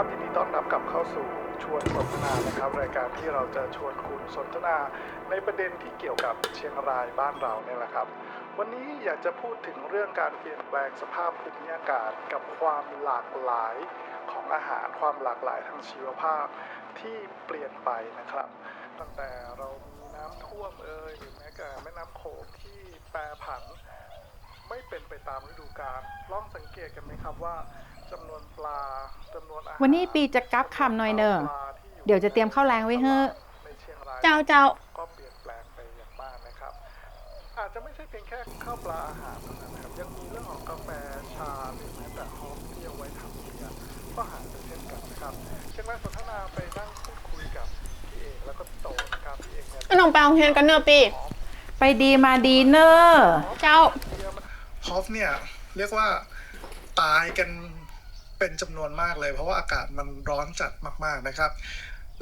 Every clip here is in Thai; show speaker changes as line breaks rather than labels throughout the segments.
สวัสดีครับยินดีต้อนรับกลับเข้าสู่ชวนสนทนานะครับ รายการที่เราจะชวนคุณสนทนาในประเด็นที่เกี่ยวกับเชียงรายบ้านเราเนี่ยแหละครับ วันนี้อยากจะพูดถึงเรื่องการเปลี่ยนแปลงสภาพภูมิอากาศ กับความหลากหลายของอาหารความหลากหลายทางชีวภาพที่เปลี่ยนไปนะครับ ตั้งแต่เรามีน้ำท่วมเอ่ยหรือแม้แต่แม่น้ำโขงที่แปรผัน ไม่เป็นไปตามฤดูกาลลองสังเกตกันไหมครับว่าจำนวนปลาจำนวนอาหาร
วันนี้ปีจะกลับคำหน่อยเนอะ
ปลาที่อ
เดี๋ยวจะเตรียมข้าวแรงไว้เฮ้อะ
ในเชียงราย
เจ้าเจ้า
ก็เปลี่ยนแปลงไปอย่างมากนะครับ อาจจะไม่ใช่เพียงแค่ข้าวปลาอาหารเท่านั้นนะครับยังมีเรื่องของกาแฟชาหรือแม้แต่ฮอปที่เอาไว้ทำเบียร์ก็หายไปเช่นกันนะครับเชียงรายสนทนาไปนั่งพูดคุยกับพี่เอกแล้วก็พี่โตนะครับพี่เอกเนี่ย
ขนมปังเฮียนกันเนอะปี
ไปดีมาดีเนอะ
เจ้า
ฮ อฟเนี่ย เรียกว่าตายกันเป็นจำนวนมากเลย เพราะว่าอากาศมันร้อนจัดมาก ๆนะครับ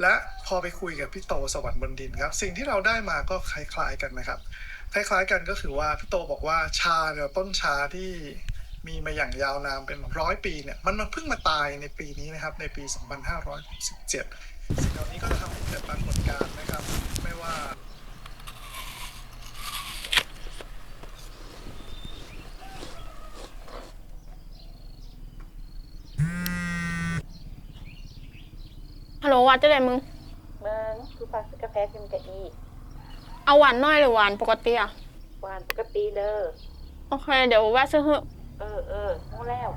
และพอไปคุยกับพี่โตสวรรค์บนดินครับ สิ่งที่เราได้มาก็คล้ายๆกันนะครับ คล้ายๆกันก็คือว่าพี่โตบอกว่าชาเนี่ยต้นชาที่มีมาอย่างยาวนานเป็นร้อยปีเนี่ยมันมาเพิ่งมาตายในปีนี้นะครับ ในปี 2567สิ่งเหล่านี้ก็จะทำให้เกิดปรากฏการณ์นะครับ ไม่ว่า
ฮัล โหลวัดจะได้มึง
เบิ้งคือฟังกาแฟกินกะอี
เอาหวานน้อยหรือหวานปกติอะ
หวานปกติเด้อ
โอเค เดี๋ยวแวะซื้อเถอะ
เออเออรู้แล้ว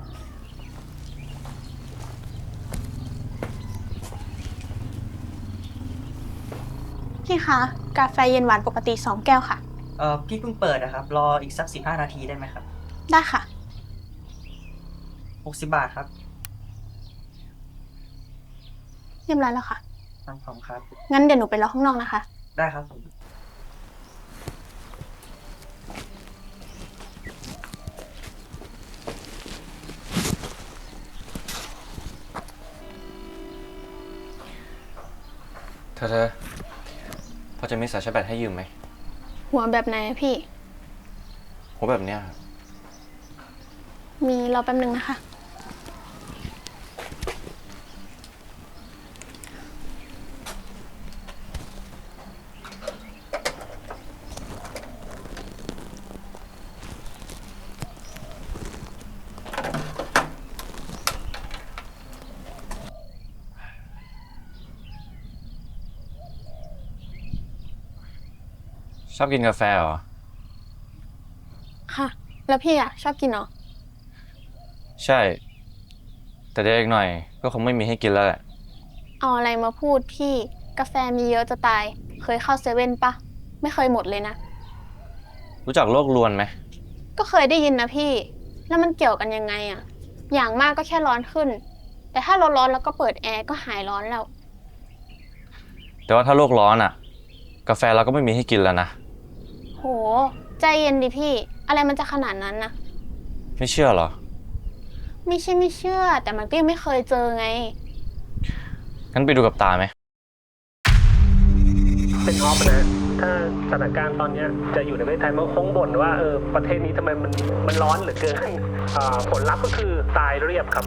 พี่คะ กาแฟเย็นหวานปกติ2แก้วค่ะ
เออพี่เพิ่งเปิดนะครับ รออีกสักสิบห้านาทีได้ไหมครับ
ได้ค่ะ
หกสิบบาทครับ
เรียบร้อยแล้วค่ะ
น้ำหอมครับ
งั้นเดี๋ยวหนูไปรอข้างนอกนะคะ
ได้ครับผม
เธอเธอพอจะมีสายชาร์จแบตให้ยืมไหม
หัวแบบไหนอะพี่
โหแบบเนี้ยครับ
มีรอแป๊บนึงนะคะ
ชอบกินกาแฟเหรอ
ค่ะ แล้วพี่อะชอบกินเหรอ
ใช่ แต่เดี๋ยวอีกหน่อย ก็คงไม่มีให้กินแล้วแหละ
เอาอะไรมาพูดพี่กาแฟมีเยอะจะตาย เคยเข้าเซเว่นปะไม่เคยหมดเลยนะ
รู้จักโลกลวนไหม
ก็เคยได้ยินนะพี่ แล้วมันเกี่ยวกันยังไงอะอย่างมากก็แค่ร้อนขึ้น แต่ถ้าเราร้อนแล้วก็เปิดแอร์ก็หายร้อนแล้ว
แต่ว่าถ้าโลกร้อนอะ กาแฟเราก็ไม่มีให้กินแล้วนะ
โห ใจเย็นดิพี่ อะไรมันจะขนาดนั้นนะ
ไม่เชื่อเหรอ
ไม่ใช่ไม่เชื่อ แต่มันก็ยังไม่เคยเจอไง
งั้นไปดูกับตาไหม
เป็นออฟนะ ถ้าสถานการณ์ตอนเนี้ยจะอยู่ในประเทศไทยมันคงบ่นว่าเออประเทศนี้ทำไมมันมันร้อนเหลือเกินอ่าผลลัพธ์ก็คือตายเรียบครับ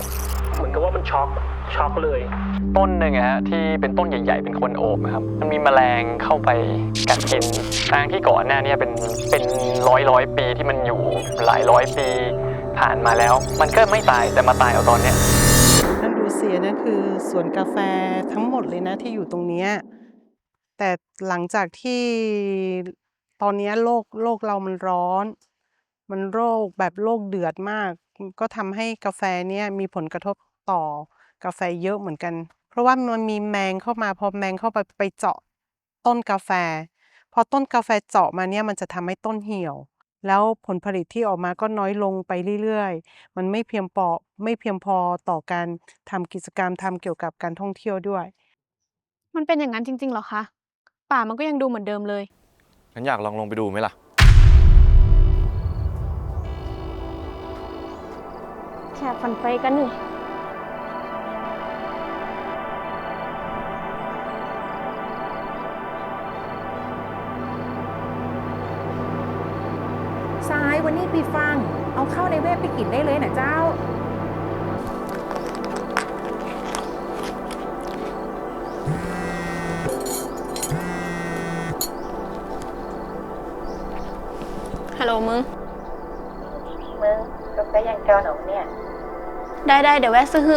เหมือนกับว่ามันช็อกช็อกเลย
ต้นหนึ่งอะฮะที่เป็นต้นใหญ่ๆ เป็นคนโอบนะครับ มันมีแมลงเข้าไปกัดกินทางที่ก่อนหน้าเนี้เป็นเป็นร้อยร้อยปีที่มันอยู่หลายร้อยปีผ่านมาแล้ว มันก็ไม่ตายแต่มาตายเอาตอนเนี้ย
นั่นดูเสียนั่นคือสวนกาแฟทั้งหมดเลยนะที่อยู่ตรงเนี้ย แต่หลังจากที่ตอนนี้โลกโลกเรามันร้อน มันโรคแบบโลกเดือดมาก ก็ทำให้กาแฟเนี่ยมีผลกระทบต่อกาแฟเยอะเหมือนกัน เพราะว่ามันมีแมงเข้ามาพอแมงเข้าไปไปเจาะต้นกาแฟ พอต้นกาแฟเจาะมาเนี่ยมันจะทำให้ต้นเหี่ยว แล้วผลผลิตที่ออกมาก็น้อยลงไปเรื่อยๆ มันไม่เพียงพอไม่เพียงพอต่อการทำกิจกรรมทำเกี่ยวกับการท่องเที่ยวด้วย
มันเป็นอย่างนั้นจริงๆเหรอคะ ป่ามันก็ยังดูเหมือนเดิมเลย
งั้นอยากลองลงไปดูไหมล่ะ
แชร์ฟันไฟกันนี่
ทรายวันนี้ปีฟัง เอาเข้าในเว็บไปกินได้เลยนะเจ้า
เก่าหนองเนี่ย
ได้ได้เดี๋ยวแวะซื้อฮึ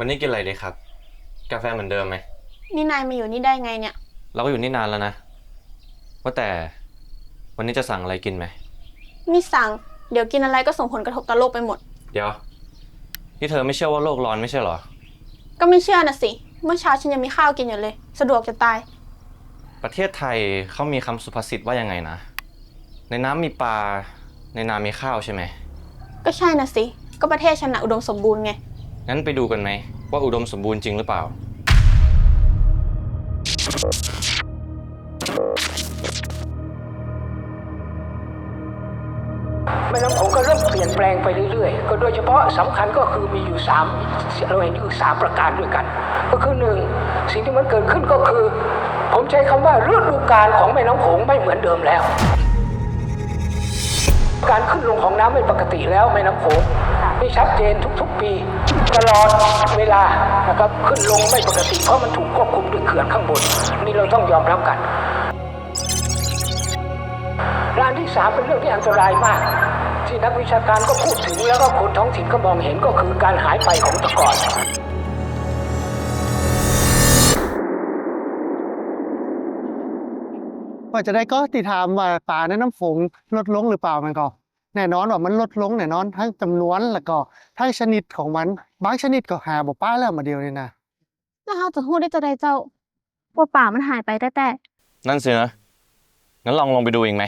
วันนี้กินอะไรดีครับ กาแฟเหมือนเดิมไหม
นี่นายมาอยู่นี่ได้ไงเนี่ย
เราก็อยู่นี่นานแล้วนะ ว่าแต่วันนี้จะสั่งอะไรกินไหม
นี่สั่ง เดี๋ยวกินอะไรก็ส่งผลกระทบต่อโลกไปหมด
เดี๋ยวที่เธอไม่เชื่อว่าโลกร้อนไม่ใช่เหรอ
ก็ไม่เชื่อนะสิ เมื่อเช้าฉันยังมีข้าวกินอยู่เลย สะดวกจะตาย
ประเทศไทยเขามีคำสุภาษิตว่ายังไงนะ ในน้ำมีปลา ในนามีข้าวใช่ไหม
ก็ใช่นะสิ ก็ประเทศฉันนะอุดมสมบูรณ์ไง
งั้นไปดูกันไหมว่าอุดมสมบูรณ์จริงหรือเปล่า
ก็เริ่มเปลี่ยนแปลงไปเรื่อยๆ ก็โดยเฉพาะสำคัญก็คือมีอยู่สามเราเห็นอยู่สามประการด้วยกัน ก็คือหนึ่งสิ่งที่มันเกิดขึ้นก็คือ ผมใช้คำว่าฤดูกาลของแม่น้ำโขงไม่เหมือนเดิมแล้ว การขึ้นลงของน้ำไม่ปกติแล้วแม่น้ำโขงนี่ชัดเจนทุกๆ ปี ตลอดเวลานะครับขึ้นลงไม่ปกติเพราะมันถูกควบคุมด้วยเขื่อนข้างบน นี่เราต้องยอมรับกันร้านที่สามเป็นเรื่องที่อันตรายมาก ที่นักวิชาการก็พูดถึงแล้วก็คนท้องถิ่นก็มองเห็นก็คือการหายไปของตะกอน
ว่าจะได้ก็ติถามว่าปลาในน้ำโขงลดลงหรือเปล่ามันก็ แน่นอนว่ามันลดลงแน่นอนทั้งจำนวนแล้วก็ทั้งชนิดของมัน บางชนิดก็หาบ่ป้าแล้วมาเดียวนี่นะ
แล้วเราจะพูดได้จะได้เจ้าว่าป่ามันหายไปแต่แต่
นั่นสินะงั้นลองลงไปดูเองไหม